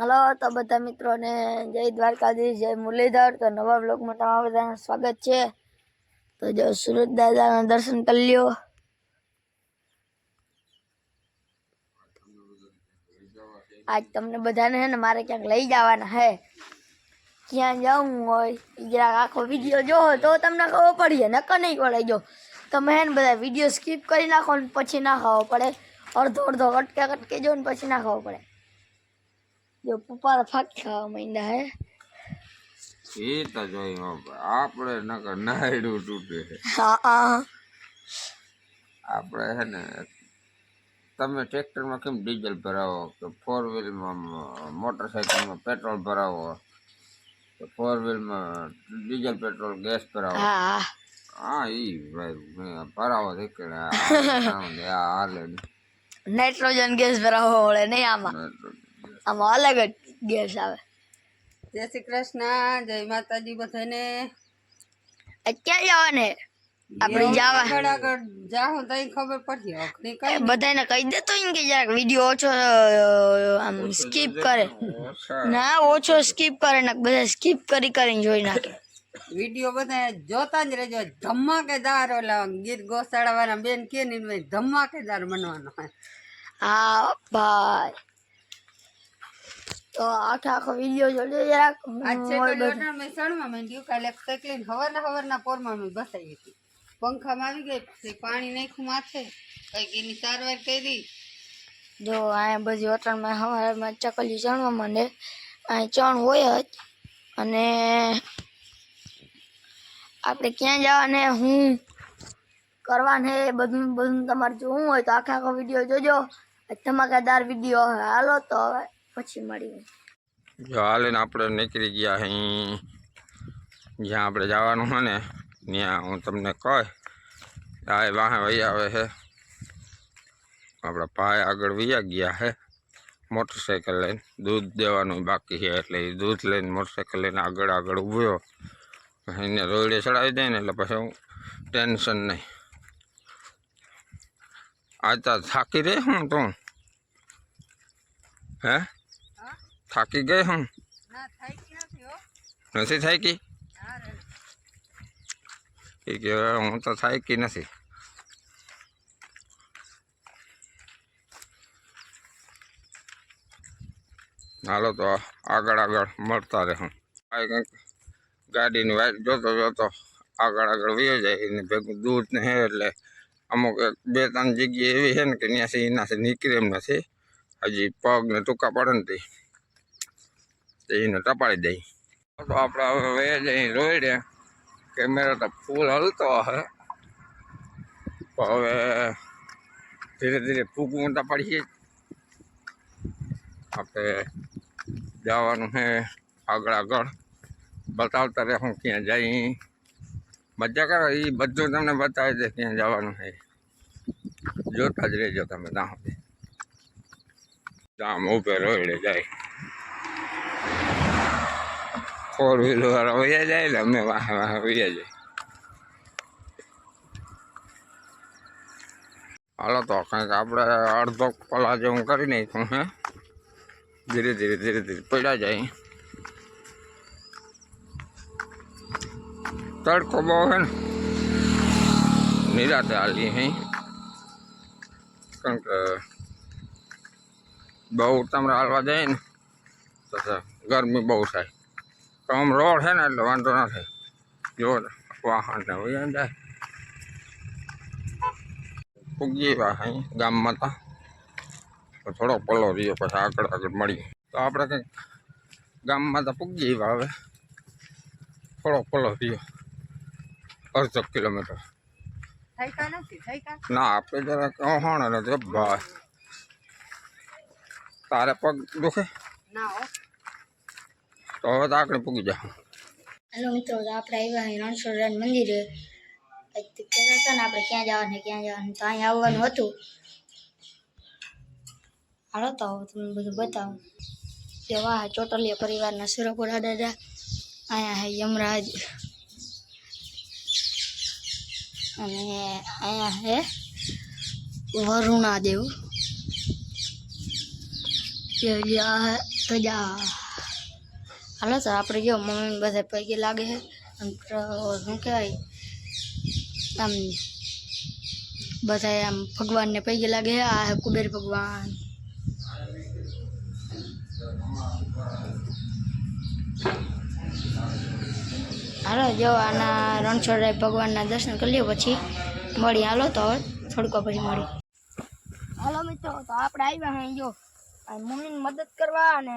hello तो બધા મિત્રોને જય દ્વારકાધીશ જય મુલેદાર તો નવા બ્લોગમાં તમારું બધાનું સ્વાગત છે તો જો સુરત દાદાના દર્શન કર્યા આજ તમને બધાને ને મારે ક્યાંક લઈ જવાના છે ક્યાં જાવું હોય જરાકા કો વિડિયો જો તો તમને ખાવ પડિયા નક નઈ ખવાજો તમે ને બધા વિડિયો સ્કીપ કરી નાખો અને પછી ન ખાવ પડે ઓર દોડ દોડટ ક્યાંક ક્યાંક કે જોન પછી ન ખાવ પડે જો પપ્પા ફાટ ખાવા માંડ્યા હે એ તો જોઈ આપણે નકર નાયડું તૂટે હા આપણે હે ને તમે ટ્રેક્ટરમાં કેમ ડીઝલ ભરાવો કે ફોર વ્હીલમાં મોટરસાઇકલમાં પેટ્રોલ ભરાવો કે ફોર વ્હીલમાં ડીઝલ પેટ્રોલ ગેસ ભરાવો હા ઈ ભાઈ ભરાવો નીકળે હાલે નાઇટ્રોજન ગેસ ભરાવો વળે નહીં આમાં આમાં અલગ જ ગેસ આવે જય શ્રી કૃષ્ણ જય માતાજી બધાને અત્યારે જવાને આપણે જાવા આગળ જાહો તો ખબર પડશે ઓખની કઈ બધાને કહી દે તો કે જરાક વિડિયો ઓછો આમ સ્કીપ કરે ના ઓછો સ્કીપ કરે ને બધા સ્કીપ કરી કરીને જોઈ નાખે વિડિયો બધા જોતા જ રહેજો ધમાકેદાર ઓલા ગીત ગોસાળાવાળા બેન કે ને ધમાકેદાર બનવાનો હા ભાઈ તો આખે આખો વિડીયો જોડે જરાક મેસણમાં મેં ગયું કાલે કેટલી હવાના હવારના પોરમાં મેં બસાઈ હતી પંખામાં આવી ગઈ પાણી નાખ્યું માથે કંઈક એની સારવાર કરી જો અહીંયા બધી વટાણમાં હવારમાં ચકલી ચણવા માંડે અહીં ચણ હોય જ અને આપણે ક્યાં જવાને હું કરવાને બધું બધું તમારે જોવું હોય તો આખા આખો વિડીયો જોજો ધમાકેદાર વિડીયો હાલો તો હવે પછી મળીએ જો હાલે ને આપણે નીકળી ગયા અહીં જ્યાં આપણે જવાનું હોય ને ત્યાં હું તમને કહે આ વાહે વહી આવે છે આપણા ભાઈ આગળ વૈયા ગયા છે મોટરસાઇકલ લઈને દૂધ દેવાનું બાકી છે એટલે એ દૂધ લઈને મોટરસાઇકલ લઈને આગળ આગળ ઊભ્યો એને રોડે ચડાવી દે ને એટલે પછી હું ટેન્શન નહીં આ તો થાકી રહે હું તું હે थक गए हम हाँ, नसी थे कि हूँ तो थे कि नसी हालो तो आग आग मरता रहे गाड़ी वाइट जो तो जो तो आग आग भी हो जाए भेग दूर नहीं अमुक बे तीन जगह एवं है कि अस निकले हजी पग ने टूका पड़े थी એને ટપાડી દઈ તો આપણે હવે જઈ રોઈડે કેમેરા તો ફૂલ હલતો હે હવે ધીરે ધીરે ફૂકવું ટપાડીએ આપણે જવાનું છે આગળ આગળ બતાવતા રહે હું ક્યાં જઈ મજા કરો એ બધું તમને બતાવી દે ક્યાં જવાનું છે જોતા જ રહેજો તમે ત્યાં સુધી જામ ઉભે રોડે જાય ફોર વ્હીલર વાળા વયા જાય ને અમે વાહ વાહ વયા જાય હાલો તો કંઈક આપણે અડધો કલા જેવું કરી નાખ્યું હે ધીરે ધીરે ધીરે ધીરે પડ્યા જાય તડકો બહુ હે ને નિરાતે હાલી હે કારણ કે બહુ તમારે હાલવા જાય ને તો ગરમી બહુ થાય कम तो रोड है ना दवा दो जो वाहन हो जाए पुगी वाहन गाम में था तो थोड़ा पलो रही पास आकड़ आगे मड़ी तो आप गाम में पुगी वावे थोड़ो पलो रही अर्धक किलोमीटर ना आप जरा तारे पग दुखे તો હવે તો આગળ પૂગી જાઓ હેલો મિત્રો તો આપણે આવ્યા અહીં રણછોડરાજ મંદિરે કહેતા હતા ને આપણે ક્યાં જવાનું ક્યાં જવાનું તો અહીં આવવાનું હતું હાલો તો તમને બધું બતાવું જવા ચોટલિયા પરિવારના સુરપુરા દાદા અહીંયા હે યમરાજ અને અહીંયા હે વરુણાદેવ પ્રજા ખલેસા આપણે જો મમીને બસાય પૈગે લાગે છે અંકર શું કે આમ ન બસાય ભગવાનને પૈગે લાગે આ છે કુબેર ભગવાન આરો જો આના રણછોડાઈ ભગવાનના દર્શન કરી લીયો પછી મડી હાલો તો થોડકો પછી મડી હાલો મિત્રો તો આપણે આવ્યા હૈ જો આ મમીને મદદ કરવા અને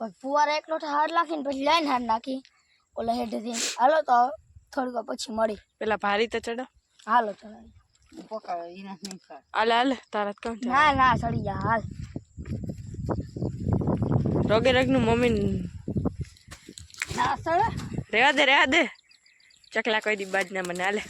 પણ ફુવારા એકલો હાર નાખીને પછી લાઈન હાર નાખી ઓલા હેઠેથી હાલો તો થોડીક પછી મળી પેલા ભારી તો ચડો હાલો ચડાવી હાલ હાલ તારા કહો ના ના સડી જા હાલ રોગે રગનું મમ્મી ના સળે રેવા દે રેવા દે ચકલા કોઈ દી બાજ ના મને હાલે